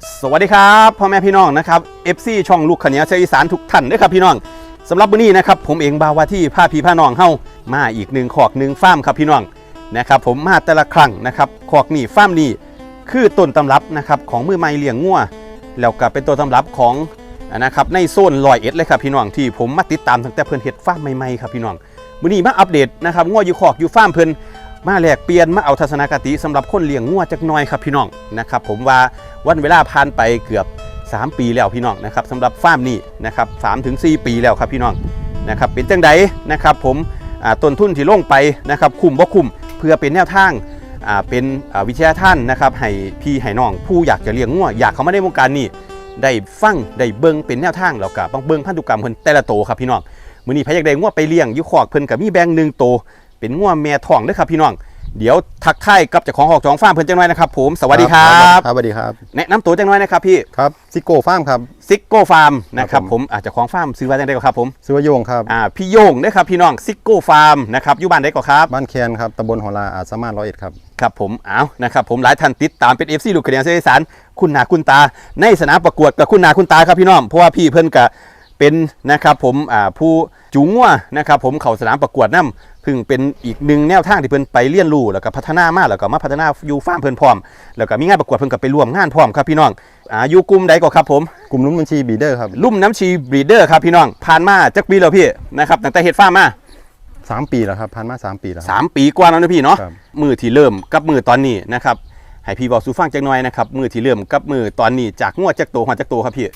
สวัสดีครับพ่อแม่พี่น้องนะครับ FC ช่องลูกขเนียเชียอีสานทุกท่านด้วยครับพี่น้องสำหรับวันนี้นะครับผมเองบาวาที่ผ้าพีผ้าน้องเฮามาอีกหนึ่งขอกหนึ่งฟาร์มครับพี่น้องนะครับผมมาแต่ละครั้งนะครับขอกนี่ฟาร์มนี่คือต้นตำรับนะครับของมือไม้เลี้ยงงัวแล้วก็เป็นต้นตำรับของนะครับในโซนลอยเอ็ดเลยครับพี่น้องที่ผมมาติดตามตั้งแต่เพิ่นเฮ็ดฟาร์มใหม่ๆครับพี่น้องวันนี้มาอัปเดตนะครับงัวอยู่ขอกอยู่ฟาร์มเพิ่น มาแลกเปลี่ยนมาเอาทัศนคติสำหรับคนเลี้ยงงัวจักหน่อยครับพี่น้องนะครับผมว่าวันเวลาผ่านไปเกือบ 3 ปีแล้วพี่น้องนะครับสำหรับฟาร์มนี้นะครับสามถึงสปีแล้วครับพี่น้องนะครับเป็นจังไดนะครับผมต้นทุนที่ลงไปนะครับคุ้มบ่คุ้มเพื่อเป็นแนวทางอ่าเป็นวิทยาท่านนะครับให้พี่ให้น้องผู้อยากจะเลี้ยงงัวอยากเข้ามาในวงการนี้ได้ฟังได้เบิ่งเป็นแนวทางแล้วก็ต้องเบิ่งพันธุกรรมเพิ่นแต่ละโตครับพี่น้องมื้อนี้พายากได้งัวไปเลี้ยงอยู่คอกเพิ่นก็มีแบ่งหนึ่งโต เป็นง่วแม่ท้องเด้อครับพี่น้อง เดี๋ยวทักทายกับเจ้าของหอกจองฟาร์มเพิ่นจังน้อยนะครับผมสวัสดีครับครับสวัสดีครับแนะนำตัวจังน้อยนะครับพี่ครับซิโก้ฟาร์มครับซิกโก้ฟาร์มนะครับผมผมอาจจะของฟาร์มซื้อไว้จังได้ก็ครับผมซื้อว่าโยงครับอ่าพี่โยงเด้อครับพี่น้องซิกโก้ฟาร์มนะครับอยู่บ้านได้ก็ครับบ้านแคนครับตำบลหัวลาอาจสามารถร้อยเอ็ดครับครับผมเอานะครับผมหลายท่านติดตามเป็น FC ลูกกระเดียนเสียงอีสานคุณหนาคุณตา ในสนามประกวดกับคุณหนาคุณตาครับพี่น้องเพราะว่าพี่เพิ่นกะเป็นนะครับผมอ่าผู้ จูงงัวนะครับผมเข้าสนามประกวดนํเพึ่งเป็นอีกหนึ่งแนวทางที่เพิ่นไปเรียนรู้แล้วก็พัฒนามาแล้วก็มาพัฒนาอยู่ฟาร์มเพิ่นพร้อม แล้วก็มีงานประกวดเพิ่นก็ไปร่วมงานพร้อมครับพี่น้องอ่าอยู่กลุ่มใดก็ครับผมกลุ่มลุ้นบัญชีบีเดอร์ครับลุ่มน้ำชีบรีเดอร์ครับพี่น้องผ่านมาจักปีแล้วพี่นะครับตั้งแต่เฮ็ดฟาร์มมาสามปีแล้วครับผ่านมาสามปีแล้วครับ สามปีกว่าแล้วนะพี่เนาะครับ มือที่เริ่มกับมือตอนนี้นะครับให้พี่บอกสู่ฟังจักหน่อยนะครับมือที่เริ่มกับมือตอนนี้จากงวดจากตัวหัวจากตัวครับพี่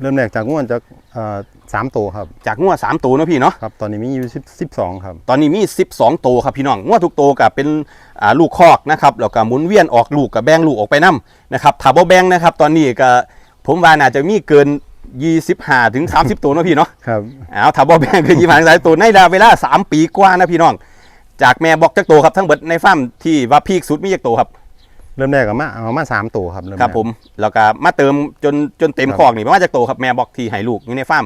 เริ่มแรกจากงวดจากเอ่อสามตัวครับจากงวดสามตัวเนาะพี่เนาะครับ ตอนนี้มีอยู่สิบสิบสองครับ ตอนนี้มี 12 ตัวครับพี่น้องงวดทุกตัวกับเป็นอ่าลูกคอกนะครับแล้วก็หมุนเวียนออกลูกกับแบ่งลูกออกไปนํนะครับถ้าบ่แบ่งนะครับ ตอนนี้ก็ผมว่าน่าจะมีเกิน 25ถึง30 ตัวเนาะพี่เนาะครับเอาถ้าบ่แบ่งคือยี่ห้าสายตัวในเวลา 3 ปีกว่านะพี่น้อง จากแม่บอกจักโตครับทั้งเบิดในฟาร์มที่ว่าพีคสุดมีจักโตครับ เริ่มแรกกับมาเอามาสามตัวครับเริ่มครับผมแล้วก็มาเติมจนจนเต็มคอกนี่ปะมาจากโตครับแม่บอกทีให้ลูกนี่ในฟาร์ม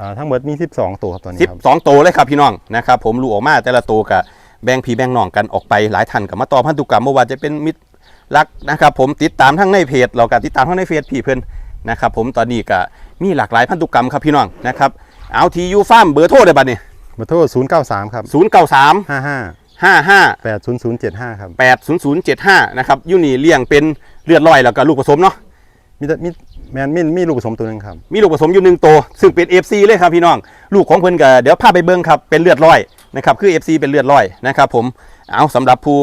อทั้งหมดมีสิบสองตัวครับตอนนี้สิบสองตัวเลยครับพี่น้องนะครับผมลูกออกมาแต่ละตัวกับแบ่งพีแบ่งน้องกันออกไปหลายทันกับมาต่อพันธุกรรมเมื่อวานจะเป็นมิตรรักนะครับผมติดตามทั้งในเพจเรากัติดตามทั้งในเฟซพี่เพื่อนนะครับผมตอนนี้ก็มีหลากหลายพันธุกรรมครับพี่น้องนะครับเอาทียูฟาร์มเบอร์โทรได้บัดนี้เบอร์โทรศูนย์เก้าสามครับศูนย์เก้าสามห้าห้า 855 80075 ครับ80075นะครับยูนี่เลี้ยงเป็นเลือดลอยแล้วก็ลูกผสมเนาะมีแต่มีแมนมินมีลูกผสมตัวหนึงครับ มีลูกผสมอยู่หนึ่งตัวซึ่งเป็น FC เลยครับพี่น้อง ลูกของเพิ่นก็เดี๋ยวพาไปเบิ่งครับเป็นเลือดลอยนะครับคือ FC เป็นเลือดลอยนะครับผมเอาสำหรับผู้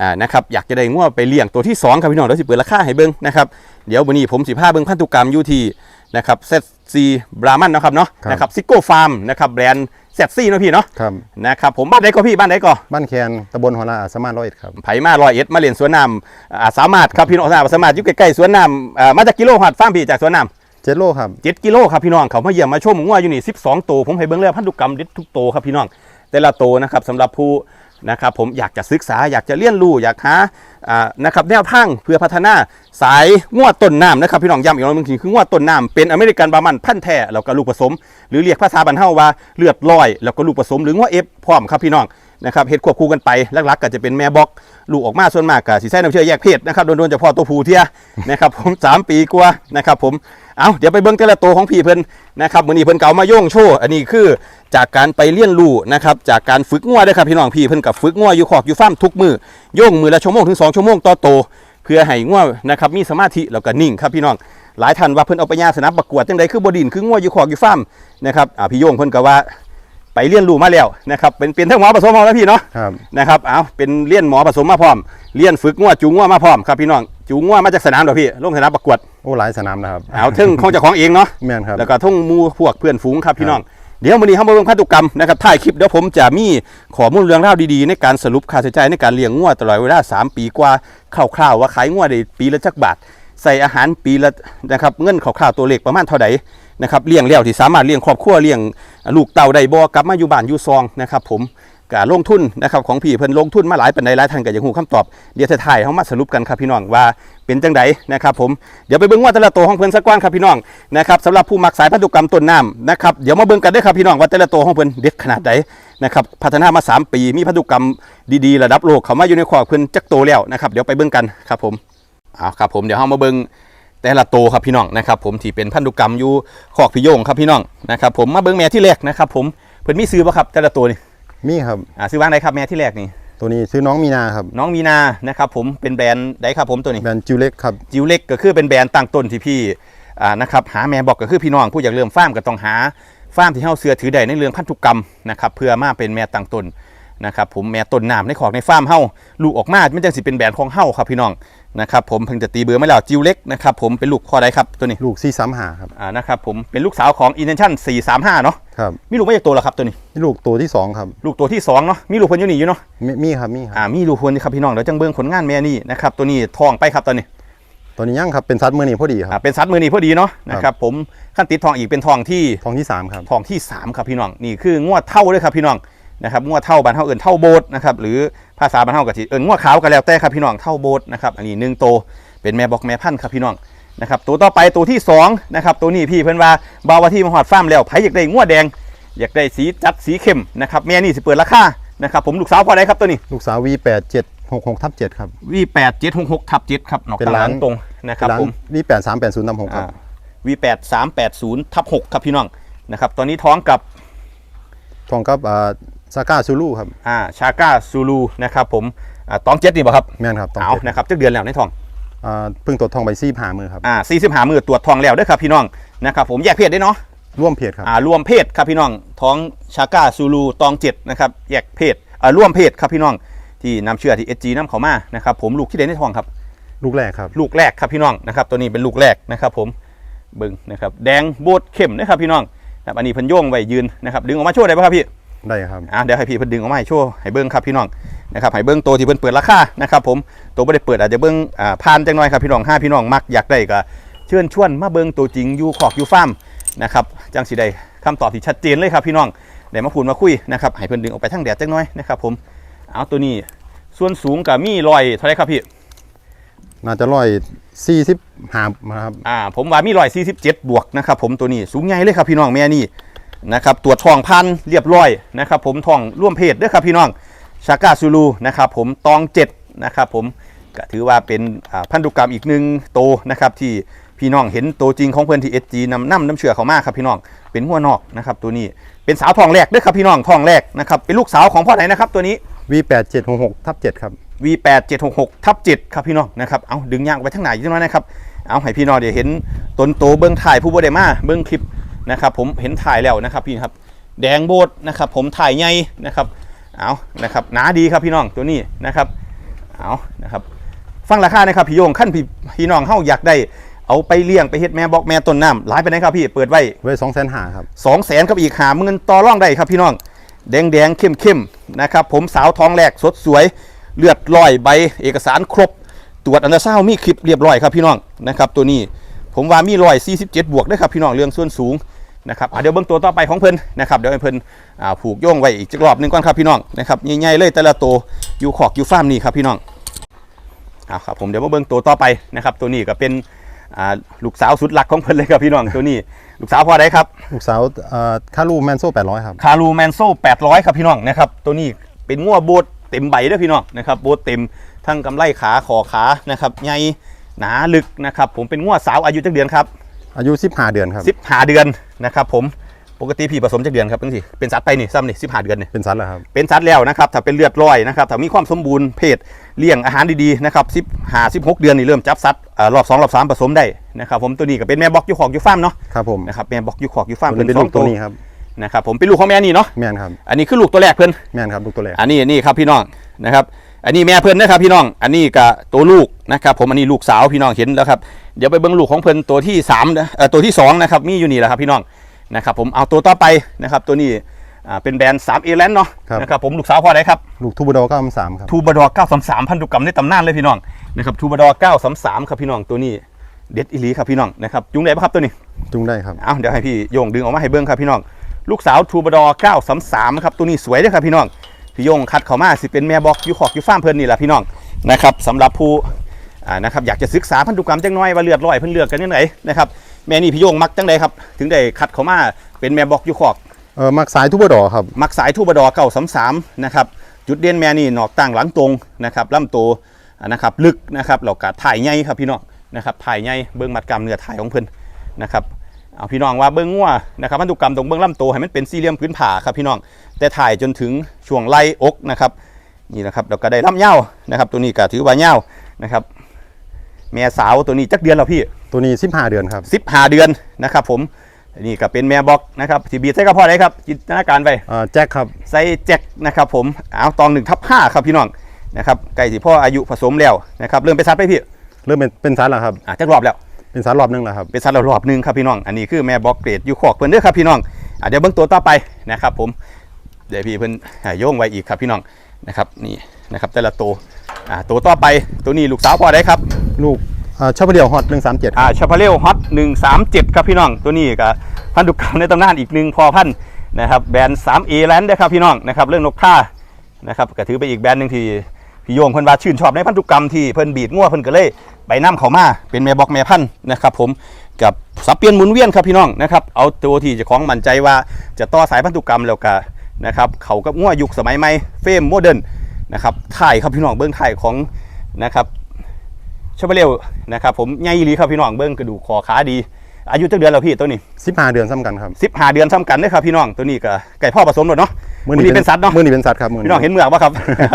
อ่านะครับอยากจะได้งัวไปเลี้ยงตัวที่สองครับพี่น้องเดี๋ยวสิเปิดราคาให้เบิ่งนะครับเดี๋ยววันนี้ผมสิพาเบิ่งพันธุกรรมอยู่ที่นะครับเซซีบรามันนะครับเนาะนะครับซิโก้ฟาร์มนะครับแบรนด์ เซซี่เนาะพี่เนาะครับนะครับผมบ้านใดก็พี่บ้านใดก็บ้านแคนตำบลหัวลาอาจสามารถร้อยเอ็ดครับไผมาลอยเอ็ดมาเรียนสวนน้ำอ่าสามารถครับพี่น้องสามารถอยู่ใกล้ๆสวนน้ำอ่ามาจากกิโลหัดฟาร์มพี่จากสวนน้ำเจ็ดโลครับเจ็ดกิโลครับพี่น้องเขามาเยี่ยมมาชมงัวอยู่นี่12ตัวผมให้เบิ่งเลยพันธุกรรมเด็ดทุกตัวครับพี่น้องแต่ละตัวนะครับสำหรับผู้ นะครับผมอยากจะศึกษาอยากจะเรียนรู้อยากหาอ่านะครับแนวทางเพื่อพัฒนาสายงวดต้นน้ำนะครับพี่น้องย้ำอีกรอบหนึงคืองวดต้นน้ำเป็นอเมริกันบามันพันแท้แล้วก็ลูกผสม หรือเรียกภาษาบรรเทาว่าเลือดลอย แล้วก็ลูกผสมหรืองวดเอฟพร้อมครับพี่น้อง นะครับเฮ็ดควบคู่กันไปหลักๆก็จะเป็นแม่บอกลูกออกมาส่วนมากก็สิใช้น้ำเชื่อแยกเพศนะครับโดนๆเฉพาะตัวผู้เทียนะครับผมสามปีกว่านะครับผมเอาเดี๋ยวไปเบิ่งแต่ละตัวของพี่เพิ่นนะครับมื้อนี้เพิ่นเก่ามาโย่งโชว์อันนี้คือจากการไปเรียนรู้นะครับจากการฝึกงัวด้อครับพี่น้องพี่เพิ่นกับฝึกงัวอยู่คอกอยู่ฟาร์มทุกมือโย่งมือละชั่วโมงถึงสองชั่วโมงต่อโต เพื่อให้งัวนะครับมีสมาธิแล้วก็นิ่งครับพี่น้องหลายท่านว่าเพิ่นเอาไปยาสนามประกวดจังไดคือบ่ดินคืองัวอยู่คอกอยู่ฟาร์มนะครับอ่าพี่โย่งเพิ่นก็ว่า ไปเรียนรู้มาแล้วนะครับเป็นเป็นทั้งหมอผสมมาแล้วพี่เนาะครับนะครับเอาเป็นเรียนหมอผสมมาพร้อมเรียนฝึกงัวจูงงัวมาพร้อมครับพี่น้องจูงงัวมาจากสนามเหรอพี่ลงสนามประกวดโอ้หลายสนามนะครับเอาทึ่งของเจ้าของเองเนาะแม่นครับแล้วก็ทุ่งหมูพวกเพื่อนฝูงครับพี่น้องเดี๋ยววันนี้เรามาเบิ่งพันธุกรรมนะครับถ่ายคลิปเดี๋ยวผมจะมีข้อมูลเรื่องราวดีๆ ในการสรุปค่าใช้จ่ายในการเลี้ยงงัวตลอดเวลา3 ปีกว่าคร่าวๆว่าขายงัวได้ปีละจักบาทใส่อาหารปีละนะครับเงินคร่าวๆตัวเลขประมาณเท่าใดนะครับเลี้ยงแล้วที่สามารถเลี้ยงครอบครัวเลี้ยง ลูกเต่าได้บ่กลับมาอยู่บ้านอยู่ซองนะครับผมการลงทุนนะครับของพี่เพิ่นลงทุนมาหลายปันใดหลายท่านก็อยากรู้คำตอบเดี๋ยวท้ายเฮามาสรุปกันครับพี่น้องว่าเป็นจังไดนะครับผมเดี๋ยวไปเบิ่งว่าแต่ละตัวของเพิ่นสักก้อนครับพี่น้องนะครับสำหรับผู้มักสายพันธุกรรมต้นน้ำนะครับเดี๋ยวมาเบิ่งกันเด้ครับพี่น้องว่าแต่ละตัวของเพิ่นเด็ดขนาดใดนะครับพัฒนามา 3 ปีมีพันธุกรรมดีๆ ระดับโลกเข้ามาอยู่ในครอบเพิ่นจักโตแล้วนะครับเดี๋ยวไปเบิ่งกันครับผมเอาครับผมเดี๋ยวเฮามาเบิ่ง แต่ละโตวครับพี่น้องนะครับผมที่เป็นพันธุกรรมอยู่ขอกพี่โยงครับพี่น้องนะครับผมมาเบิ้งแม่ที่แรกนะครับผมเพิ่นมีซื้อป่ะครับแต่ละตัวนี่มีครับอ่าซื้อว่างได้ครับแม่ที่แรกนี่ตัวนี้ซื้อน้องมีนาครับน้องมีนานะครับผมเป็นแบรนด์ใดครับผมตัวนี้แบรนด์จิวเล็กครับจิวเล็กก็คือเป็นแบรนด์ตั้งต้นที่พี่อ่านะครับหาแม่บอกก็คือพี่น้องผู้อยากเริ่มฟาร์มก็ต้องหาฟาร์มที่เฮาเสือถือได้ในเรื่องพันธุกรรมนะครับเพื่อมาเป็นแม่ตั้งต้นนะครับผมแม่ต้นน้ำในขอกในฟาร์มเฮาลูกออกมามันจังสิเป็นแบรนด์ของเฮาครับพี่น้อง นะครับผมเพิ่งจะตีเบอร์มาแล้วจิวเล็กนะครับผมเป็นลูกข้อใดครับตัวนี้ลูกซีสามหาครับอ่านะครับผมเป็นลูกสาวของ Intention 435 เนาะครับมีลูกไม่จากตัวหรอครับตัวนี้นี่ลูกตัวที่สองครับลูกตัวที่สองเนาะมีลูกเพิ่นอยู่นี่อยู่เนาะมีมีครับมีครับอ่ามีลูกเพิ่นนี่ครับพี่น้องเดี๋ยวจังเบิ่งผลงานแม่นี่นะครับตัวนี้ทองไปครับตอนนี้ตัวนี้ยังครับเป็นซัดมือนี่พอดีคอ่ารับเป็นซัดมือนี่พอดีเนาะนะครับผมขั้นติดทองอีกเป็นทองที่ทองที่สามครับทองที่3ครับพี่น้องนี่คืองวดเท่าเลยครับพี่น้อง นะครับงวดเท่าบ้านเท่าเอินเท่าโบสนะครับหรือภาษาบ้านเท่ากับที่เอินงวดขาวก็แล้วแต่ครับพี่น้องเท่าโบสนะครับอันนี้หนึ่งโตเป็นแม่บอกแม่พันธุ์ครับพี่น้องนะครับตัวต่อไปตัวที่2นะครับตัวนี้พี่เพิ่นว่าบาวาที่มาหอดฟาร์มแล้วไผอยากได้งวดแดง อยากได้สีจัดสีเข้มนะครับแม่นี่สิเปิดราคานะครับผมลูกสาวพอได้ครับตัวนี้ลูกสาว V8 7 6 6ทับ7ครับ V8 766ทับ7ครับนอกเป็นตลาร้าดนตรงนะครับร้านผม V8 3 8 0ทับ6ครับอ่า V8 380ทับ6ครับพี่น้องนะครับตอนนี้ท้องกับทองกับอ่า ซาก้าซูลูครับอ่าชาก้าซูลูนะครับผมอ่าตองเจ็ดนี่บ่ครับแม่นครับทองเอาเจ็ดนะครับจักเดือนแล้วในท้องอ่าเพิ่งตรวจทองใบซี่ผ่ามือครับอ่าสี่สิบหามือตรวจท้องแล้วเด้อครับพี่น้องนะครับผมแยกเพศได้เนาะร่วมเพจครับอ่ารวมเพศครับพี่น้องท้องชาก้าซูลูตองเจ็ดนะครับแยกเพศอ่าร่วมเพศครับพี่น้องที่นำเชื่อที่เอจีน้ำเขามานะครับผมลูกที่เด่นในท้องครับ ลูกแรกครับ ลูกแรกครับพี่น้องนะครับตัวนี้เป็นลูกแรกนะครับผมเบิ้งนะครับแดงโบดเข้มนะครับพี่น้องนะครับอันนี้เพิ่นโย่งไว้ยืนนะครับดึงออกมาโชว์ได้ป่ะครับพี่ ได้ครับอะเดี๋ยวให้พี่เพิ่นดึงออกมาให้โชว์ให้เบิ้งครับพี่น้องนะครับให้เบิ้งตัวที่เพิ่นเปิดราคานะครับผมตัวบ่ได้เปิดอาจจะเบิ้งอ่าผ่านจังหน่อยครับพี่น้องห้าพี่น้องมักอยากได้ก็เชิญชวนมาเบิ้งตัวจริงอยู่ขอกอยู่ฟาร์มนะครับจังสิได้คำตอบที่ชัดเจนเลยครับพี่น้องได้มาพูดมาคุยนะครับให้เพิ่นดึงออกไปทางแดดจังหน่อยนะครับผมเอาตัวนี้ส่วนสูงกับมีรอยเท่าไหรครับพี่น่าจะร้อยสี่สิบหาครับอ่าผมว่ามีรอย47บวกนะครับผมตัวนี้สูงใหญ่เลยครับพี่น้องแม่นี่ นะครับตรวจทองพันเรียบร้อยนะครับ ผมทองร่วมเพศด้วยครับพี่น้องชากาซูลูนะครับผมตองเจ็ดนะครับผมก็ถือว่าเป็นพันธุกรรมอีกหนึ่งโตวนะครับที่พี่น้องเห็นตัวจริงของเพื่อนที่เอสจีนำน้ำน้ำเชื่อเขามากครับพี่น้องเป็นหัวนอกนะครับตัวนี้เป็นสาวทองแรกด้วยครับพี่น้องทองแรกนะครับเป็นลูกสาวของพ่อไหนนะครับตัวนี้ V8 7 6 6 ทับ7ครับ V8 766 ทับ7ครับพี่น้องนะครับเอาดึงยางไปทางไหนจังน้อนะครับเอาให้พี่น้องเดี๋ยวเห็นตนโตเบิ้งถ่ายผู้บริมาเบิ้งคลิป นะครับผมเห็นถ่ายแล้วนะครับพี่ครับ แดงโบดนะครับผมถ่ายใหญ่นะครับเอานะครับหนาดีครับพี่น้องตัวนี้นะครับเอานะครับฟังราคานะครับพี่โยงขั้นพี่พี่น้องเฮาอยากได้เอาไปเลี้ยงไปเฮ็ดแม่บอกแม่ต้นน้ำหลายไปไหนครับพี่เปิดไว้ไว้2แสนหาครับสองแสนกับอีกหาเงินต่อร่องได้ครับพี่น้อง แดงแดงเข้มเข้มๆนะครับผมสาวท้องแรกสดสวย เลือดลอยใบเอกสารครบ ตรวจอันตราซาวด์มีคลิปเรียบร้อยครับพี่น้องนะครับตัวนี้ผมว่ามีรอย47บวกด้วยครับพี่น้องเรื่องส่วนสูง นะครับอะเดี๋ยวเบื้องตัวต่อไปของเพิ่นนะครับเดี๋ยวให้เพิ่นอ่าผูกโยงไว้อีกจักรอบหนึงก่อนครับพี่น้องนะครับใหญ่ๆเลยแต่ละตัวอยู่ขอกอยู่ฟาร์มนี่ครับพี่น้องอ่าครับผมเดี๋ยวมาเบื้องตัวต่อไปนะครับ ตัวนี้ก็เป็นอ่าลูกสาวสุดหลักของเพิ่นเลยครับพี่น้องตัวนี้ลูกสาวพอได้ครับลูกสาวอ่าคารูแมนโซ่800ครับคารูแมนโซ่800ครับพี่น้องนะครับตัวนี้เป็นงัวโบดเต็มใบเด้วยพี่น้องนะครับโบดเต็มทั้งกำไลขาคอขานะครับใหญ่หนาลึกนะครับผมเป็นงัวสาวอายุจักเดือนครับ อายุ15เดือนครับ15เดือนนะครับผมปกติพี่ผสมจักเดือนครับตั้งสิเป็นสัตว์ไปนี่ซ้ำนี่15เดือนนี่เป็นซัดแล้วครับเป็นสัตว์แล้วนะครับถ้าเป็นเลือดร้อยนะครับถ้ามีความสมบูรณ์เพศเลี้ยงอาหารดีๆนะครับ15 16เดือนนี่เริ่มจับสัตว์อ่ารอบ2รอบ3ผสมได้นะครับผมตัวนี้ก็เป็นแม่บล็อกอยูขอกอยูฟาร์มเนาะครับผมนะครับแม่บล็อกอยูขอกอยูฟาร์มตัวนี้เป็นลูกตัวนี้ครับนะครับผมเป็นลูกของแม่นี่เนาะแม่นครับอันนี้คือลูกตัวแรกเพื่อนแม่นครับลูกตัวแรก อันนี้นี่ครับพี่น้องนะครับ อันนี้แม่เพื่อนนะครับพี่น้อง อันนี้กับตัวลูกนะครับผมอันนี้ลูกสาวพี่น้องเห็นแล้วครับ เดี๋ยวไปเบิ้งลูกของเพื่อนตัวที่สามนะเอ่อตัวที่สองนะครับมีอยู่นี่แหละครับพี่น้องนะครับผมเอาตัวต่อไปนะครับตัวนี้อ่าเป็นแบรนด์3เอแลนเนาะนะครับผมลูกสาวพ่อได้ครับ ลูกทูบดอ93ครับ ทูบาดอร์933 พันธุกรรมในตำนานเลยพี่น้องนะครับทูบาดอร์933 ครับพี่น้องตัวนี้เด็ดอีหลีครับพี่น้องนะครับจุงได้ปะครับตัวนี้ จุงได้ครับ เอาเดี๋ยวให้พี่โยงดึงออกมาให้เบิ้งครับพี่น้อง ลูกสาวทูบดอร์933 ครับตัวนี้สวยเด้วยครับพี่น้อง พี่โยงคัดเขามาสิเป็นแม่บอกอยูขอกอยูฟาร์มเพิ่นนี่แหละพี่น้องนะครับสำหรับผู้อ่านะครับอยากจะศึกษาพันธุกรรมจังน้อยว่าเลือดร้อยเพิ่นเลือกกันยังไงนะครับแม่นี่พี่โยงมักจังไดครับถึงได้คัดเขามาเป็นแม่บอกอยูขอก เออมักสายทูบดอครับ มักสายทูบดอร์933นะครับจุดเด่นแม่นี่หนอกตั้งหลังตรงนะครับลำตัวอ่านะครับลึกนะครับแล้วก็ถ่ายใหญ่ครับพี่น้องนะครับถ่ายใหญ่เบิ้งมัดกล้ามเนื้อถ่ายของเพิ่นนะครับ เอาพี่น้องว่าเบิ้งงัวนะครับพันธุกรรมตรงเบิ้งลำตัวให้มันเป็นสี่เหลี่ยมพื้นผ่าครับพี่น้องแต่ถ่ายจนถึงช่วงไหล่อกนะครับนี่นะครับเราก็ได้ลำเย้านะครับ ตัวนี้ก็ถือว่าเย้านะครับแม่สาวตัวนี้จักเดือนแล้วพี่ตัวนี้15เดือนครับสิบหาเดือนนะครับ ผมนี่ก็เป็นแม่บอกนะครับที่บีดใส่กระเพาะได้ครับจินตนาการไปอ่าแจ็คครับใส่แจ็คนะครับผมเอาตองหนึ่งทับห้าครับพี่น้องนะครับไก่ที่พ่ออายุผสมแล้วนะครับเริ่มไปซัดไปพี่เริ่มเป็นเป็นสัตว์แล้วครับอะจักรอบแล้ว เป็นสัตว์รอบหนึงแล้วครับเป็นซัดแล้วรอบหนึงครับพี่น้อง อันนี้คือแม่บอกเกรดอยู่ขอกเพิ่นเด้อครับพี่น้องอะเดี๋ยวเบิ่งตัวต่อไปนะครับ ผมเดี๋ยวพี่เพิ่นอะโยงไว้อีกครับพี่น้องนะครับนี่นะครับแต่ละตัวอะตัวต่อไปตัวนี้ลูกสาวพ่อได้ครับ ลูกอ่าชอบเดียวฮอต137คอ่ารับชาพาเลลฮอต137 ครับพี่น้อง ตัวนี้ก็พันธุกรรมในตำนานอีกหนึ่งพอพันธุ์นะครับแบรนด์ 3A แลนด์นะครับพี่น้องนะครับเรื่องนกท่านะครับก็ถือไปนอีกแบรนด์หนึ่งที่ พี่โยงเพิ่นว่าชื่นชอบในพันธุกรรมที่เพิ่นบีดงัวเพิ่นก็เลยไปนํเขามาเป็นแม่บอกแม่พันธุ์นะครับ ผมกับสับเปลี่ยนหมุนเวียนครับพี่น้องนะครับเอาตัวที่เจะของมั่นใจว่าจะต่อสายพันธุกรรมแล้วก็นะครับเขากับงัวยุคสมัยใหม่เฟรมโมเดิร์นนะครับถ่ายครับพี่น้องเบื้องถ่ายของนะครับชาเบเลวนะครับผมใหญ่อีหลีครับพี่น้องเบิ้งกระดูกคอขาดีอายุจักเดือนแล้วพี่ตัวนี้15เดือนซ้ำกันครับสิบห้าเดือนซ้ำกันเด้อครับพี่น้องตัวนี้ก็ไก่พ่อผสมหมดเนาะ มื้อนี้เป็นสัตว์เนาะมื้อนี้เป็นสัตว์ครับมื้อพี่น้องเห็นเมือกป่ะครับ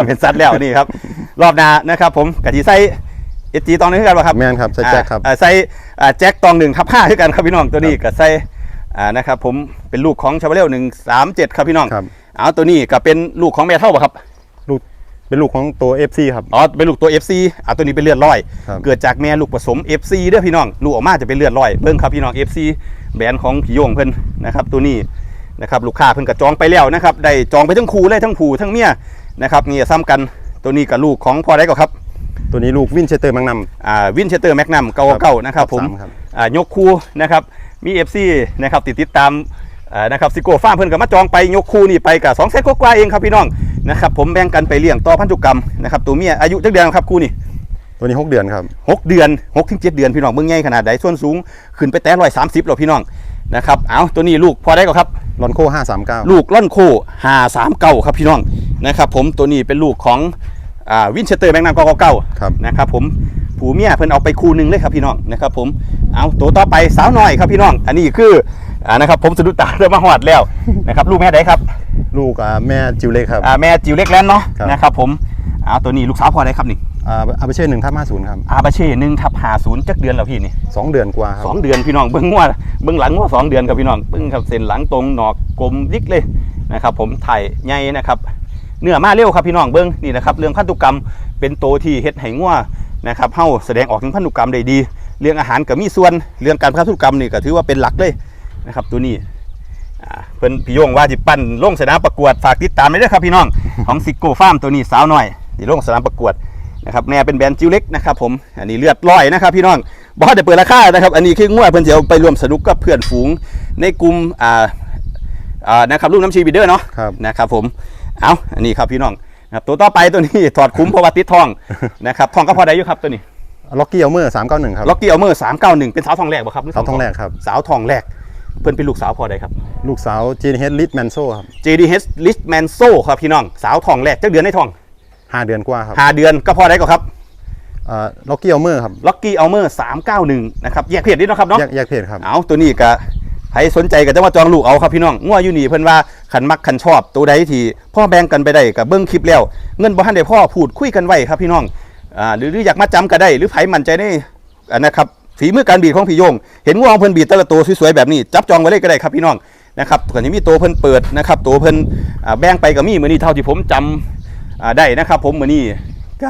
เป็นสัตว์แล้วนี่ครับ รอบหน้านะครับผมกะทิใส่เอจีตองหนึงคือกันป่ะครับแม่นครับใส่แจ็คครับอ่าใส่อ่าแจ็คตองหนึ่งทับห้าคือกันครับพี่น้องตัวนี้ก็ใส่อ่านะครับผมเป็นลูกของชาเบเลวหนึ่งสามเจ็ดครับพี่น้องครับเอาตัวนี้ก็เป็นลูกของแม่เท่าป่ะครับลูกเป็นลูกของตัว FC ครับอ๋อเป็นลูกตัว FC อะตัวนี้เป็นเลือดลอยครับเกิดจากแม่ลูกผสม FC เด้อพี่น้องลูกออกมาจะเป็นเลือดลอยเบิ่งครับพี่น้อง FC แบรนด์ของพี่โยงเพิ่นนะครับตัวนี้ นะครับลูกค้าเพิ่นก็จองไปแล้วนะครับได้จองไปทั้งครูเลยทั้งผู้ทั้งเมียนะครับนี่ซ้ำกันตัวนี้กับลูกของพ่อได้ก็ครับตัวนี้ลูกวินเชสเตอร์มังนัมอ่าวินเชสเตอร์แมกนัมเก่าเก่านะครับผมสามครับอ่ายกคู่นะครับมี FC นะครับติดติดตามอ่านะครับซิโก้ฟาร์มเพิ่นก็มาจองไปยกคู่นี่ไปกับ2เซตกว่าๆเองครับพี่น้องนะครับผมแบ่งกันไปเลี้ยงต่อพันธุกรรมนะครับตัวเมียอายุจักเดือนครับคู่นี่ตัวนี้ 6 เดือนครับหกเดือนหกถึงเจ็ดเดือนพี่น้องเบิ่งใหญ่ขนาดใดส่วนสูงขึ้นไปแต่ร้อยสามสิบหรอพี่น้องนะครับเอาตัวนี้ลูกพอได้ก็ครับ ลอนโค539 ลูกล่อนโคหาสามเก้าครับพี่น้องนะครับผมตัวนี้เป็นลูกของอ่าวินเชสเตอร์แมกนัมเก้าเก้าครับนะครับผมผูเมียเพิ่นเอาไปคู่หนึ่งเลยครับพี่น้องนะครับผมเอาตัวต่อไปสาวน้อยครับพี่น้อง อันนี้คืออ่านะครับผมสะดุดตาเริ่มมาหอดแล้วนะครับลูกแม่ใดครับ ลูกอ่าแม่จิวเล็กครับอ่าแม่จิ๋วเล็กแลนด์เนาะครับนะครับผมเอาตัวนี้ลูกสาวพอได้ครับนี่อ่าอาเปเช่หนึ่งทับห้าศูนย์ครับอาบาเช่หนึ่งทับหาศูนย์จักเดือนแล้วพี่นี่สองเดือนกว่าครับสองเดือนพี่น้องเบิ้งว่าเบิ้งหลังว่าสองเดือนครับพี่น้องเบิ้งครับเส้นหลังตรงหนอกกลมยิกเลยนะครับผมถ่ายใหญ่นะครับเนื้อมาเร็วครับพี่น้องเบิ้งนี่นะครับเรื่องพันธุกรรมเป็นโตวที่เฮ็ดให้งัวนะครับเฮาแสดงออกถึงพันธุกรรมได้ดี เรื่องอาหารก็มีส่วนเรื่องการพันธุกรรมนี่ก็ถือว่าเป็นหลักเลยนะครับตัวนี้อ่าเพิ่นพี่โยงว่าจิปั้นลงสนามประกวดฝากติดตามไว้ด้วยครับพี่น้องของซิโก้ฟาร์มตัวนี้สาวน้อยที่ลงสนามประกวด นะครับแม่เป็นแบรนด์จิวเล็กนะครับผมอันนี้เลือดร้อยนะครับพี่น้องบอกว่าจะเปิดราคานะครับอันนี้คืองวดเพิ่นจะเอาไปร่วมสนุกกับเพื่อนฝูงในกลุ่มอ่าอ่านะครับลูกน้ำชีบีเดอร์เนาะครับ นะครับผมเอาอันนี้ครับพี่น้องนะครับตัวต่อไปตัวนี้ถอดคุ้มเพราะว่าติดทองนะครับทองก็พอได้อยู่ครับตัวนี้ล็อกกี้เอาเมอร์สามเก้าหนึ่งครับล็อกกี้เอาเมอร์สามเก้าหนึ่งเป็นสาวทองแรกบ่ครับหสาวทองแรกครับสาวทองแรกเพิ่นเป็นลูกสาวพอได้ครับ ลูกสาวจีนเฮดลิทแมนโซครับ JDH List Man s o ครับพี่น้องสาวทองแรกจักเดือนในทอง ห้าเดือนกว่าครับหาเดือนก็พอได้ก็ครับอ่าล็อกกี้เอาเมอร์ครับล็อกกี้เอาเมอร์สามเก้าหนึ่งนะครับแยกเพจนิดเนาะครับเนาะแยกแยกเพจครับเอาตัวนี้ก็ใครสนใจก็จะมาจองลูกเอาครับพี่น้องงัวอยู่นี่เพิ่นว่าขันมักขันชอบตัวใดที่พ่อแบ่งกันไปได้กับเบิ้งคลิปแล้ว เงินบ่ทันได้พ่อพูดคุยกันไว้ครับพี่น้องอ่าหรือหรืออยากมาจำก็ได้ หรือไผมั่นใจในอันนะครับฝีมือการบีดของพี่โยง เห็นงัวของเพิ่นบีดแต่ละตัวสวยๆแบบนี้ จับจองไว้เลยก็ได้ครับพี่น้องนะครับก่อนนี้มีตัวเพิ่นเปิดนะครับตัวเพิ่นอ่าแบ่งไปก็มีมื้อนี้เท่าที่ผมจำอ่า ได้นะครับ ผมมื้อนี้ก็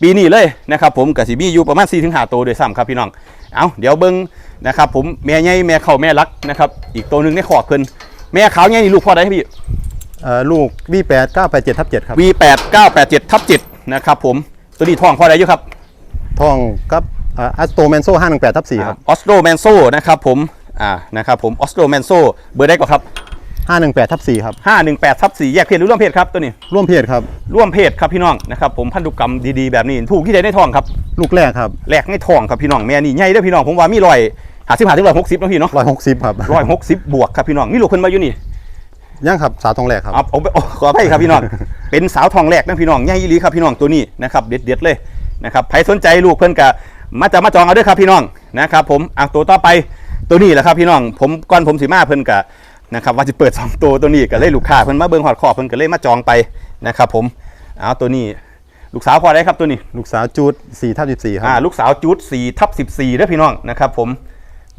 ปีนี้เลยนะครับ ผมก็สิมีอยู่ประมาณ4-5ตัวโดวยซ้ำครับพี่น้องเอาเดี๋ยวเบิ้งนะครับผมแม่ใหญ่แม่เข้าแม่รักนะครับ อีกตัวหนึ่งในขอกเพิ่นแม่ขาวใหญ่นี่ลูกพ่อได้ครับพี่เอ่อลูก V8 987ทับ7ครับ V8 987ทับ7นะครับผมตัวนี้ทองพ่อได้อยู่ครับทองกับอัสโตแมนโซ518ทับ4ครับออสโตแมนโซนะครับผมอ่านะครับผมออสโตแมนโซเบอร์ได้ก็ครับ 518ทับ4ครับ518ทับ4แยกเพศหรือร่วมเพศครับตัวนี้ร่วมเพจครับร่วมเพศครับพี่น้องนะครับผมพันธุกรรมดีๆแบบนี้ถูกที่ใดในทองครับลูกแรกครับแหลกในทองครับพี่น้องแม่นี่ใหญ่เด้อพี่น้องผมว่ามีรอยหาสิบหาถึงร้อยหกสิบนะพี่เนาะ160ครับร้อยหกสิบบวกครับพี่น้องนี่ลูกเพิ่นมาอยู่นี่ยังครับสาวทองแรกครับเอาเอาไปเอาขออภัยครับพี่น้องเป็นสาวทองแรกนะพี่น้องใหญ่อีหลีครับพี่น้องตัวนี้นะครับเด็ดเด็ดๆเลยนะครับใครสนใจลูกเพิ่นกะมาจะมาจองเอาเด้วยครับพี่น้องนะครับผมอะตัวต่อไปตัวนี้แหละครับพี่น้องผมก่อนผมสิมาเพิ่นกะ นะครับว่าจะเปิดสองตัวตัวนี้ก็เลยลูกค้าเพิ่นมาเบิ่งหอดคอเพิ่นก็เลยมาจองไปนะครับผมเอาตัวนี้ลูกสาวพอได้ครับตัวนี้ลูกสาวจูด4ทับ14 ครัอ่าบลูกสาวจูด4ทับ14เด้อพี่น้องนะครับผม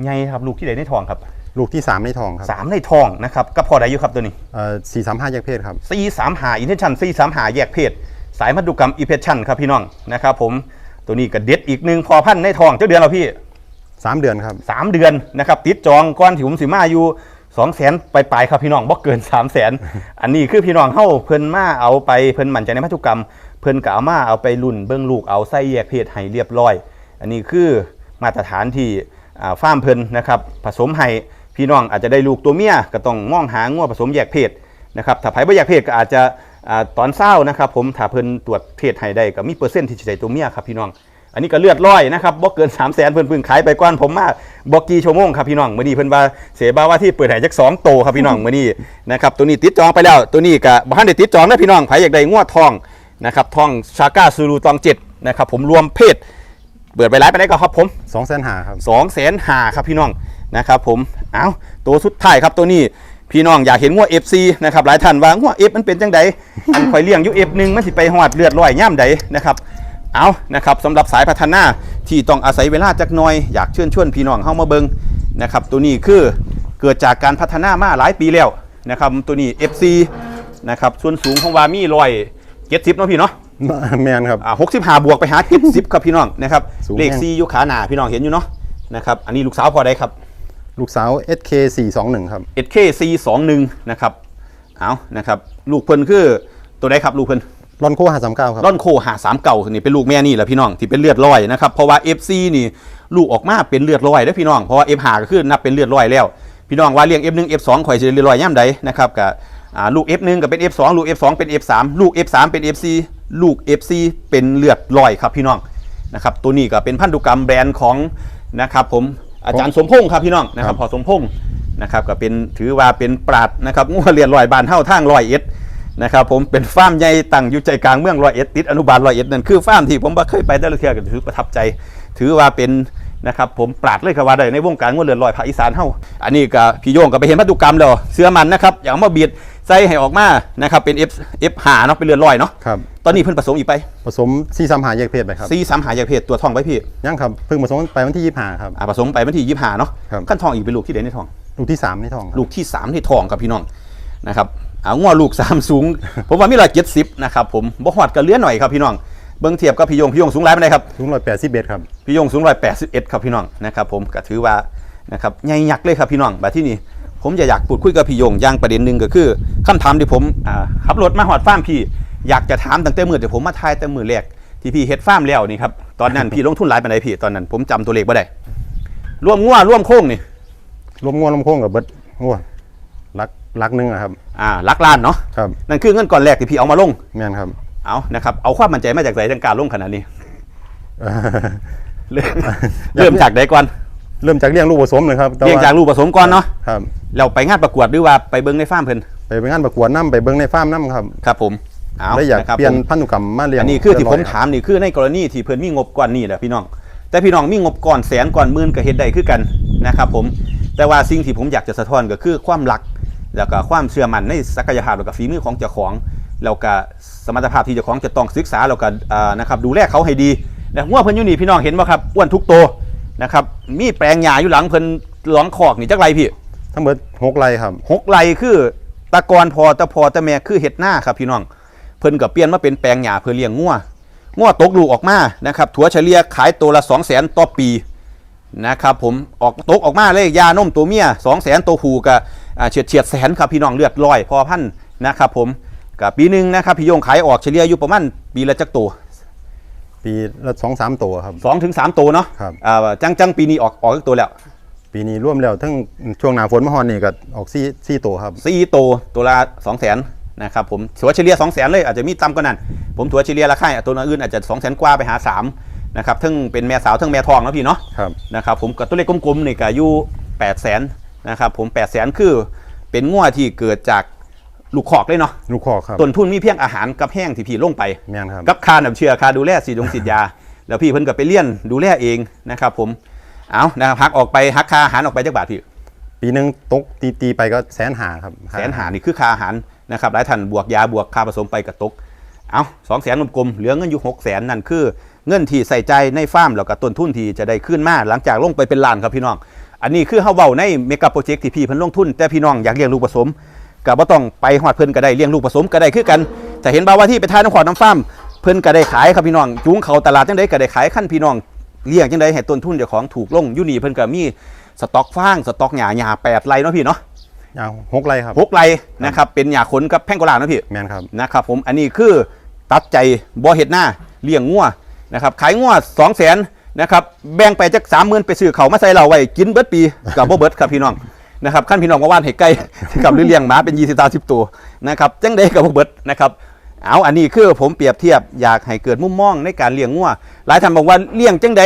ใหญ่ครับลูกที่ไหนในทองครับลูกที่ 3 ในทองครับสามในทองนะครับก็พอได้อยู่ครับตัวนี้ เอ่อ435แยกเพศครับ ซีสามหาอินเทนชันซีสามหาแยกเพศ สายพันธุกรรมอีเพชันครับพี่น้องนะครับผมตัวนี้ก็เด็ดอีกหนึ่งพอพันธุ์ในทองเจ้าเดือนเราพี่ 3 เดือนครับสามเดือนนะครับติดจองก้อนถิวมสิมาอยู่ สองแสนปลายๆครับพี่น้องบ่เกิน3 0 0แสนอันนี้คือพี่น้องเฮาเพิ่นมาเอาไปเพิ่นมั่นใจในพันธุกรรม เพิ่นก็เอามาเอาไปรุ่นเบิ่งลูกเอาไส้แยกเพศให้เรียบร้อย อันนี้คือมาตรฐานที่อ่าฟาร์มเพิ่นนะครับผสมให้พี่น้องอาจจะได้ลูกตัวเมียก็ต้องมองหางัวผสมแยกเพศนะครับถ้าไผบ่แยกเพศก็อาจจะอ่าตอนเศร้านะครับผมถ้าเพิ่นตรวจเพศให้ได้ก็มีเปอร์เซ็นต์ที่จะได้ตัวเมียครับพี่น้อง อันนี้ก็เลือดร้อยนะครับบ่เกิน3 0 0แสนเพิ่นเพิ่งขายไปก่อนผมมาบ่กี่ชั่วโมงครับพี่น้องมื้อนี้เพิ่นว่าเสียบาว่าที่เปิดให้จัก2โตครับพี่น้องมื้อนี้นะครับตัวนี้ติดจองไปแล้ว ตัวนี้ก็บ่ทันได้ติดจองนะพี่น้องไผอยากได้งวดทองนะครับทองชาก้าซูรูตอง7นะครับผมรวมเพศเปิดไปไลฟ์ไปได้ก็ครับผม2 0 0 0 0หาครับ2 0 0แสนหาครับพี่น้องนะครับผมเอาตัวสุดท้ายครับตัวนี้พี่น้องอยากเห็นงวด FC นะครับหลายท่านว่างวด F มันเป็นจังใดอันข่อยเลี้ยงอยู่ F หนึงมันสิไปหอดเลือดร้อยย่ำใดนะครับ เอานะครับสำหรับสายพัฒนาที่ต้องอาศัยเวลาจักหน่อยอยากเชิญชวนพี่น้องเข้ามาเบิงนะครับตัวนี้คือเกิดจากการพัฒนามาหลายปีแล้วนะครับตัวนี้ FC นะครับส่วนสูงของวามีร้อยเจ็ดสิบเนาะพี่เนาะแมนครับอ่าหกสิบห้าบวกไปหาเจ็ดสิบครับพี่น้องนะครับสูงเลขแม่งซีอยู่ขาหนาพี่น้องเห็นอยู่เนาะนะครับอันนี้ลูกสาวพอได้ครับ ลูกสาว SK 421ครับ SKC 2 1นะครับเอานะครับลูกเพิ่นคือตัวใดครับลูกเพิ่น รอนโค539ครับ ร่อนโคหาสามเก่านี่เป็นลูกแม่นี่แหละพี่น้องที่เป็นเลือดร้อยนะครับเพราะว่า FC นี่ลูกออกมาเป็นเลือดร้อยเด้อพี่น้องเพราะว่า F หาก็คือนับเป็นเลือดร้อยแล้ว พี่น้องว่าเลี้ยง F1 F2 ข่อยจะเลือดร้อยย่ำใดนะครับกับอ่าลูก F1 ก็เป็น F2 ลูก F2 เป็น F3 ลูก F3 เป็น FC ลูก FC เป็นเลือดร้อยครับพี่น้องนะครับตัวนี้ก็เป็นพันธุกรรมแบรนด์ของนะครับผมอาจารย์สมพงษ์ครับพี่น้องนะครับพอสมพงษ์นะครับก็เป็นถือว่าเป็นปราดนะครับงัวเลียนร้อยบานเท่าทางร้อยเอ็ด นะครับผมเป็นฟาร์มใหญ่ตั้งอยู่ใจกลางเมืองร้อยเอ็ดติดอนุบาลร้อยเอ็ดนั่นคือฟาร์มที่ผมบ่เคยไปแต่ละเทื่อก็ถือประทับใจ ถือว่าเป็นนะครับผมปราดเลยก็ว่าได้ในวงการงวดเรือนลอยภาคอีสานเฮาอันนี้ก็พี่โยงก็ไปเห็นพันธุกรรมแล้วเสื้อมันนะครับอย่างมาบีดใส่ให้ออกมานะครับเป็น F F หาเนาะเป็นเรือนลอยเนาะครับตอนนี้เพิ่นผสมอีกไปผสม435แยกเพศไปครับซีสามหายาเพศตัวจทองไว้พี่ยังครับเพิ่งผสมไปวันที่25ครับอ่าผสมไปวันที่ยี่ห้าเนาะครับขั้นทองอีกเป็นลูกที่เด่นในทอง ลูกที่3ในทองครับลูกที่3ที่ทองครับพี่น้องนะครับ เอาง้อลูก3สูง ผมว่ามีร้อยเจ็ดสิบนะครับผมบ่หอดกันเลื้อหน่อยครับพี่น้องเบิ้งเทียบกับพี่โยงพี่โยงสูงไรไปไหนใดครับสูง181ครับพี่โยงสูงร้อยแปดสิบเอ็ดครับพี่น้องนะครับผมก็ถือว่านะครับใหญ่ยักษ์เลยครับพี่น้องแบบที่นี่ผมจะอยากพูดคุยกับพี่โยงอย่างประเด็นหนึ่งก็คือคำถามที่ผมอ่าขับรถมาหอดฟาร์มพี่อยากจะถามตั้งแต่มือแต่ผมมาทายแต่มือแรกที่พี่เฮ็ดฟาร์มแล้วนี่ครับตอนนั้นพี่ลงทุนหลายปานใดพี่ตอนนั้นผมจำตัวเลขบ่ได้ร่วมงัวร่วมโค้งนี่รวมงวลรวมโค้งกับเบิดโอ้ลัก ลักหนึงอะครับ อ่าหลักล้านเนาะครับ นั่นคือเงินก่อนแรกที่พี่เอามาลง แม่นครับเอานะครับเอาความมั่นใจมาจากไหนจังการลงขนาดนี้ เอ่อ เริ่มเริ่มจากใดก่อนเริ่มจากเลี้ยงลูกผสมเลยครับแต่เรียงว่าจากลูกผสมก่อนเนาะครับเราไปงานประกวดหรือว่าไปเบิ้งในฟาร์มเพิ่นไปไปงานประกวดน้ำไปเบิ้งในฟาร์มน้ำครับครับผมเอาได้อยากนะครับเปลี่ยนผม พันธุกรรมมาเลี้ยงอันนี้คือที่ผมเรียบร้ยถามนี่คือในกรณีที่เพิ่นมีงบก้อนนี่แหละพี่น้อง แต่พี่น้องมีงบก้อนแสนก้อนหมื่นก็เฮ็ดได้คือกันนะครับผมแต่ว่าสิ่งที่ผมอยากจะสะท้อนก็คือความรัก แล้วก็ความเชื่อมั่นในศักยภาพแล้วก็ฝีมือของเจ้าของแล้วก็สมรรถภาพที่เจ้าของจะต้องศึกษาแล้วก็อ่านะครับดูแลเขาให้ดีนะงัวเพิ่นอยู่นี่พี่น้องเห็นบ่ครับอ้วนทุกโตวนะครับมีแปลงหญ้าอยู่หลังเพิ่นหลังคอกนี่จักไรพี่ทั้งหมดหกไร่ครับหกไร่คือตะกอนพอตะพอตะแม่คือเห็ดหน้าครับพี่น้องเพิ่นก็เปลี่ยนมาเป็นแปลงหญ้าเพื่อเลี้ยงงัวงัวตกลูกออกมานะครับถั่วเฉลี่ยขายตัวละ2 0 0 0 0 0ต่อปีนะครับผมออกตกออกมาเลยยานมตัวเมีย2 0 0 0 0 0ตัวผูก็อ่า เฉียดเฉียดแสนครับพี่น้องเลือดลอยพอพันธุ์นะครับผมกับปีหนึ่งนะครับพี่โยงขายออกเฉลี่ยอยู่ประมาณปีละจักตัวปีละสองสามตัวครับสองถึงสามตัวเนาะครับอ่าจังจังปีนี้ออกออกอีกตัวแล้ว ปีนี้ร่วมแล้วทั้งช่วงหน้าฝนมาฮอนนี่ก็ออกซี่ซี่ตัวครับสี่ตัวตัวละสองแสนนะครับผมถัวเฉลี่ยสองแสนเลยอาจจะมีต่ำกว่านั้น ผมถัวเฉลี่ยราคาตัวอื่นอาจจะสองแสนกว่าไปหาสามนะครับทั้งเป็นแม่สาวทั้งแม่ทองแล้วพี่เนาะครับนะครับผมกับตัวเลขกลมๆนี่ก็อยู่แปดแสน นะครับผมแปดแสนคือเป็นงัวที่เกิดจากลูกขอกเลยเนาะลูกคอกครับ ต้นทุนมีเพียงอาหารกับแห้งที่พี่ลงไป แม่นครับ กับค่าน้ำเชื่อค่าดูแลสีดงสีดยา แล้วพี่เพิ่นก็ไปเลี้ยนดูแลเองนะครับผมเอานะครับหักออกไปหักค่าอาหารออกไปจักบาทพี่ปีหนึงตกตีตีไปก็แสนหาครับแสนหานี่คือค่าอาหารนะครับหลายท่านบวกยาบวกค่าผสมไปกระตกเอาสองแสนกลมๆเหลือเงินอยู่หกแสนนั่นคือ เงินที่ใส่ใจในฟาร์มแล้วก็ต้นทุนที่จะได้ขึ้นมาหลังจากลงไปเป็นล้านครับพี่น้อง อันนี้คือเฮาเว้าในเมกะโปรเจกต์ที่พี่เพิ่นลงทุน แต่พี่น้องอยากเลี้ยงลูกผสมก็บ่ต้องไปฮอดเพิ่นก็ได้เลี้ยงลูกผสมก็ได้คือกันจะเห็นบ่าวว่าที่ไปทานน้ำขอดน้ำฟาร์มเพิ่นก็ได้ขายครับพี่น้องจูงเขาตลาดจังไดก็ได้ขายขั้นพี่น้องเลี้ยงจังไดให้ต้นทุนเจ้าของถูกลงอยู่นี่เพิ่นก็มีสต็อกฟางสต็อกหญ้าหญ้าแปดไร่เนาะพี่เนาะยาวหกไรครับหกไร่นะครับเป็นหญ้าขนกับแพ่งโกลาเนาะพี่แมนครับนะครับผมอันนี้คือตัดใจบ่เห็ดหน้าเลี้ยงงัวนะครับขายงัวสองแส นะครับแบ่งไปจากสามหมื่นไปซื้อเขามาใส่เราไว้กินเบิดปีกับบ่เบิดครับพี่น้องนะครับขั้นพี่น้องมาว่านให้ไก่กับหรือเลี้ยงหมาเป็นยี่สิบตาสิบตัวนะครับจังได้กับบ่เบิดนะครับเอาอันนี้คือผมเปรียบเทียบอยากให้เกิดมุมมองในการเลี้ยงงัวหลายท่านบอกว่าเลี้ยงจังได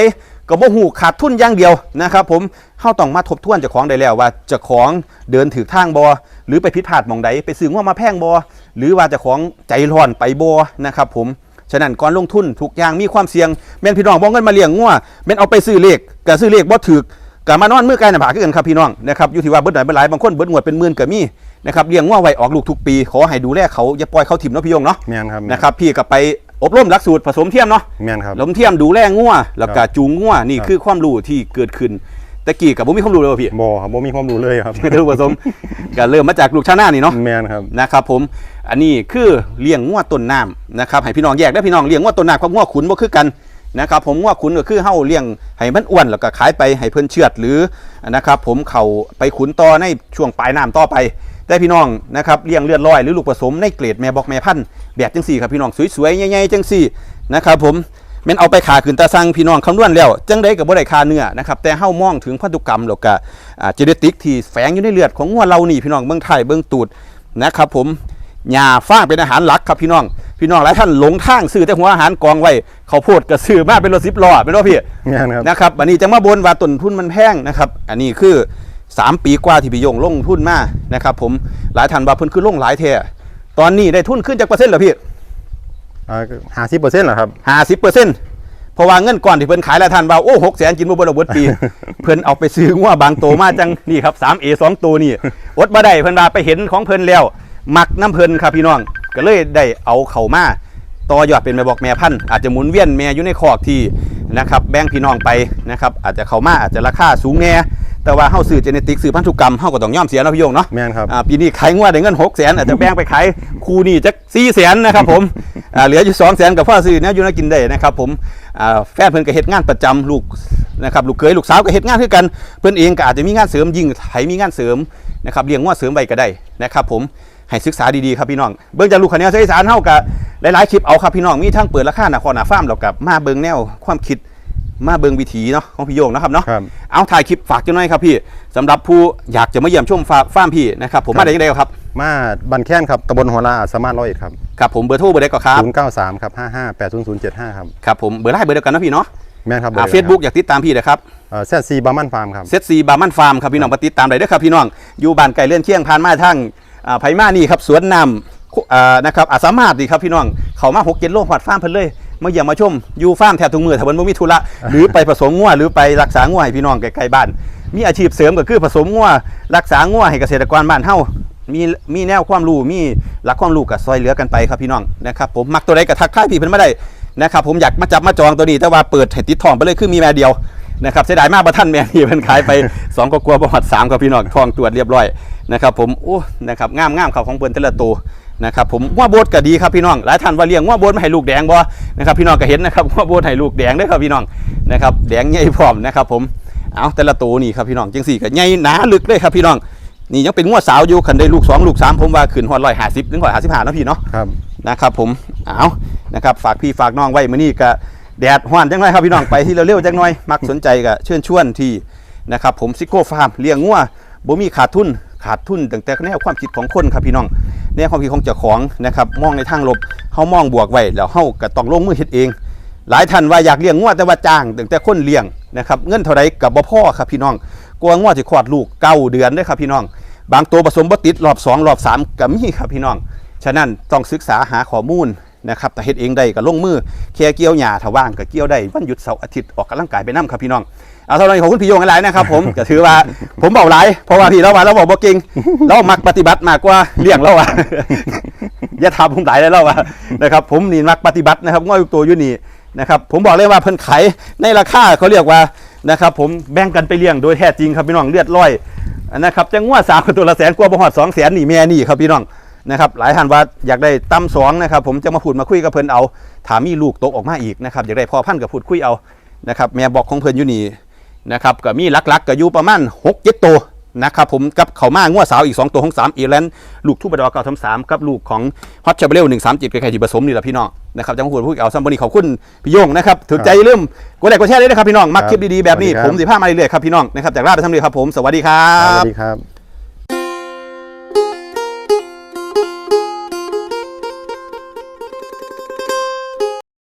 ก็บ่หูขาดทุนอย่างเดียวนะครับผมเฮาต้องมาทบทวนเจ้าของได้แล้วว่าเจ้าของเดินถือทางบ่หรือไปผิดพลาดมองใดไปซื้องัวมาแพงบ่หรือว่าเจ้าของใจร้อนไปบ่นะครับผม ฉะนั้นก่อนลงทุนทุกอย่างมีความเสี่ยงแม่นพี่น้องบ่เงินมาเลี้ยงงัวแม่นเอาไปซื้อเลขก็ซื้อเลขบ่ถูกก็มานอนมือไกลหน้าผากคือกันครับพี่น้องนะครับอยู่ที่ว่าเบิดหน่อยเบิดหลายบางคนเบิดงวดเป็นหมื่นก็มีนะครับเลี้ยงงัวไว้ออกลูกทุกปีขอให้ดูแลเขาอย่าปล่อยเขาถิ่มเนาะพี่ยงเนาะแมนครับนะครับพี่ก็ไปอบรมหลักสูตรผสมเทียมเนาะ แมนครับผสมเทียมดูแลงัวแล้วก็จูงงัวนี่ครับ คือความรู้ที่เกิดขึ้นตะกี้กับบ่มีความรู้เลยว่ะพี่บอครับบ่มีความรู้เลยครับเรื่องผสมก็เริ่มมาจากลูกชาวนานี่เนาะแมนครับนะครับผม อันนี้คือเลี้ยงงัวต้นน้ำนะครับให้พี่น้องแยกได้พี่น้องเลี้ยงงัวต้นน้ำกับงัวขุนบ่คือกันนะครับผมงัวขุนก็คือเฮาเลี้ยงให้มันอ้วนแล้วก็ขายไปให้เพิ่นเชือดหรือนะครับผมเขาไปขุนต่อในช่วงปลายน้ำต่อไปแต่พี่น้องนะครับเลี้ยงเลือดลอยหรือลูกผสมในเกรดแม่บอกแม่พันธุ์แบบจังสี่ครับพี่น้องสวยๆใหญ่ๆจังสี่นะครับผมแม่นเอาไปขาขึ้นตาสั่งพี่น้องคำนวณแล้วจังได้กับบ่ได้คาเนื้อนะครับแต่เฮามองถึงพันธุกรรมแล้วก็อ่าเจเนติกที่แฝงอยู่ในเลือดของงัวเรานี่พี่น้องเบิ่งไทยเบิ่งตูดนะครับผม หญ้าฟางเป็นอาหารหลักครับพี่น้อง พี่น้องหลายท่านหลงทางซื้อแต่หัวอาหารกองไว้เขาวโพดก็ซื้อมาเป็นรถสิบล้อเป็นรถพี่แมนครับนะครับอันนี้จะมาบนว่าต้นทุนมันแพงนะครับ อันนี้คือ 3 ปีกว่าที่พี่ยงลงทุนมานะครับ ผมหลายท่านว่าเพิ่นคือลงหลายแท้ตอนนี้ได้ทุนขึ้นจากเปอร์เซ็นต์เหรอพี่หาสิบเปอร์เซ็นต์เหรอครับห้าสิบเปอร์เซ็นต์เพราะว่าเงินก่อนที่เพิ่นขายหลายท่านว่าโอ้หกแสนกินบ่เบ่ละเบิดปี เพิ่นเอาไปซื้องัวบางโตวมาจังนี่ครับ 3A 2ตัวนี่อดบ่ได้เพิ่นว่าไปเห็นของเพิ่นแล้ว มักน้ำเพิ่นครับพี่น้อง ก็เลยได้เอาเข้ามาต่อยอดเป็นแม่บอกแม่พันธุ์อาจจะหมุนเวียนแม่อยู่ในคอกที่นะครับแบ่งพี่น้องไปนะครับอาจจะเข้ามาอาจจะราคาสูงแน่แต่ว่าเฮาซื้อเจเนติกซื้อพันธุกรรมเฮาก็ต้องยอมเสียเนาะพี่โยงเนาะแม่นครับอ่าปีนี้ขายงัวได้เงิน6 0 0 0 0อาจจะแบ่งไปขายคู่นี่จัก4 0 0 0 0นะครับผมอ่าเหลืออยู่2 0 0 0 0กับพ่อซื้อเนี่ยอยู่น่ากินได้นะครับผมอ่าแฟนเพิ่นก็เฮ็ดงานประจำลูกนะครับลูกเคยลูกสาวก็เฮ็ดงานคือกัน เพิ่นเองก็อาจจะมีงานเสริมยิ่งไถมีงานเสริมนะครับเลี้ยงงัวเสริมไว้ก็ได้นะครับผม ให้ศึกษาดีๆครับพี่น้องเบิ่งจากลูกคะแนนเสียงอีสานเฮากับหลายๆคลิปเอาครับพี่น้องมีทั้งเปิดราคาหน้าคอหน้าฟาร์มแล้วกับมาเบิ่งแนวความคิดมาเบิ่งวิถีเนาะของพี่โยงนะครับเนาะครับเอาถ่ายคลิปฝากจังหน่อยครับพี่สำหรับผู้อยากจะมาเยี่ยมชมฟาฟาร์มพี่นะครับผมมาได้ยังไงครับมาบันแค้นครับตำบลหัวลาสามารถร้อยเอ็ดครับครับผมเบอร์โทรเบอร์ใดก็ครับศูนย์เก้าสามครับห้าห้าแปดศูนย์ศูนย์เจ็ดห้าครับครับผมเบอร์ไลน์เบอร์เดียวกันนะพี่เนาะแม่นครับเฟซบุ๊กอยากติดตามพี่นะครับแซดซีบาร์มันฟาร์มครับ เซตซีบาร์มันฟาร์มครับพี่น้องมาติดตามได้เด้อครับพี่น้องอยู่บ้านไก่เลื่อนเชียงผ่านมาทางอ่า ไผมานี่ครับสวนน้ำอ่านะครับอาสามารถดีครับพี่น้องเขามาหกเจ็ดโลหอดฟาร์มเพิ่นเลยมาเยี่ยมมาชมอยู่ฟาร์มแทบทุกมือถ้าเพิ่นบ่มีธุระหรือไปผสมงัวหรือไปรักษางัวให้พี่น้องใกล้ๆบ้าน มีอาชีพเสริมก็คือผสมงัวรักษางัวให้เกษตรกรบ้านเฮามีมีแนวความรู้มีหลักความรู้กับซอยเหลือกันไปครับพี่น้องนะครับผมมักตัวใดก็ทักทายพี่เพิ่นมาได้นะครับผมอยากมาจับมาจองตัวนี้แต่ว่าเปิดให้ติดทองไปเลยคือมีแม่เดียว นะครับเสียดายมากประท่านแม่นี่มันขายไป2ก็กลัวประวัติสามกับพี่น้องทองตรวจเรียบร้อยนะครับผมโอ้นะครับงามงามๆเขาของเปิ้นแต่ละตัวนะครับผมว่าโบดก็ดีครับพี่น้องหลายท่านว่าเลี้ยงว่าโบดมาให้ลูกแดงบ่นะครับพี่น้องก็เห็นนะครับว่าโบดให้ลูกแดงเด้อครับพี่น้องนะครับแดงใหญ่พร้อมนะครับผมเอาแต่ละตัวนี่ครับพี่น้องจังสี่ก็ใหญ่หนาลึกเลยครับพี่น้องนี่ยังเป็นงวดสาวอยู่คันได้ลูกสองลูกสามผมว่าขึ้นฮอดร้อยห้าสิบถึงร้อยห้าสิบห้านาะพี่เนาะครับนะครับผมเอานะครับฝากพี่ฝากน้องไว้มื้อนี้ก็ แดดห้อนจังไรครับพี่น้องไปที่เร็วๆจังหน่อยมักสนใจก็เชิญชวนที่นะครับผมซิโก้ฟาร์มเลี้ยงงัวบ่มีขาดทุนขาดทุนตั้งแต่แนวความคิดของคนครับพี่น้องแนวความคิดของเจ้าของนะครับมองในทางลบเฮามองบวกไว้แล้วเฮาก็ต้องลงมือเฮ็ดเอง หลายท่านว่าอยากเลี้ยงงัวแต่ว่าจ้างตั้งแต่คนเลี้ยงนะครับเงินเท่าไรกับบ่พอครับพี่น้องกลัวงัวสิคลอดลูกเก้าเดือนเด้ครับพี่น้อง บางตัวผสมบ่ติดรอบสองรอบสามก็มีครับพี่น้อง ฉะนั้นต้องศึกษาหาข้อมูล นะครับแต่เฮ็ดเองได้ก็ลงมือแค่เกี่ยวหญ้าถ้าว่างก็เกี่ยวได้วันหยุดเสาร์อาทิตย์ออกกำลังกายไปนํครับพี่น้องเอาเท่านั้นขอบคุณพี่โยงหลายๆนะครับ ผมก็ถือว่าผมเบาหลายเพราะว่าพี่เราว่าเราบอกบ่เก่งเรามักปฏิบัติมากกว่าเลี้ยงเราอะอย่าถามผมหลายเลยแล้วว่านะครับผมนี่มักปฏิบัตินะครับง่อยตัวอยู่นี่นะครับผมบอกเลยว่าเพิ่นขายในราคาเขาเรียกว่านะครับผมแบ่งกันไปเลี้ยงโดยแท้จริงครับพี่น้องเลือดร้อยนะครับจังว่าสาวตัวละแสนกว่าบ่ฮอดสองแสนนี่แม่นี่ครับพี่น้อง นะครับหลายท่านว่าอยากได้ตั้มสองนะครับผมจะมาพูดมาคุยกับเพิ่นเอาถามมีลูกตกออกมาอีกนะครับอยากได้พอพันธุ์กับพูดคุยเอานะครับแม่บอกของเพิ่นอยู่นี่นะครับก็มีหลักๆก็อยู่ประมาณ6 7ตัวนะครับผมกับเขามางวดสาวอีก 2 ตัวของ3อีแลนด์ลูกทูบดอเก้าทำสามกับลูกของฮอตเชเบเลหนึ่งสามจิตใครๆที่ผสมนี่แหละพี่น้องนะครับจะมาพูดพูดเอาซัมบอนีขอบคุณพี่โยงนะครับถือใจอย่าลืมกดไลค์กดแชร์เลยนะครับพี่น้องมักคลิปดีๆแบบนี้สวัสดีครับผมสิพามาเรื่อยๆครับพี่น้องนะครับจากลาไปทำเลยครับผมสวัสดีครัสวับสดีครับ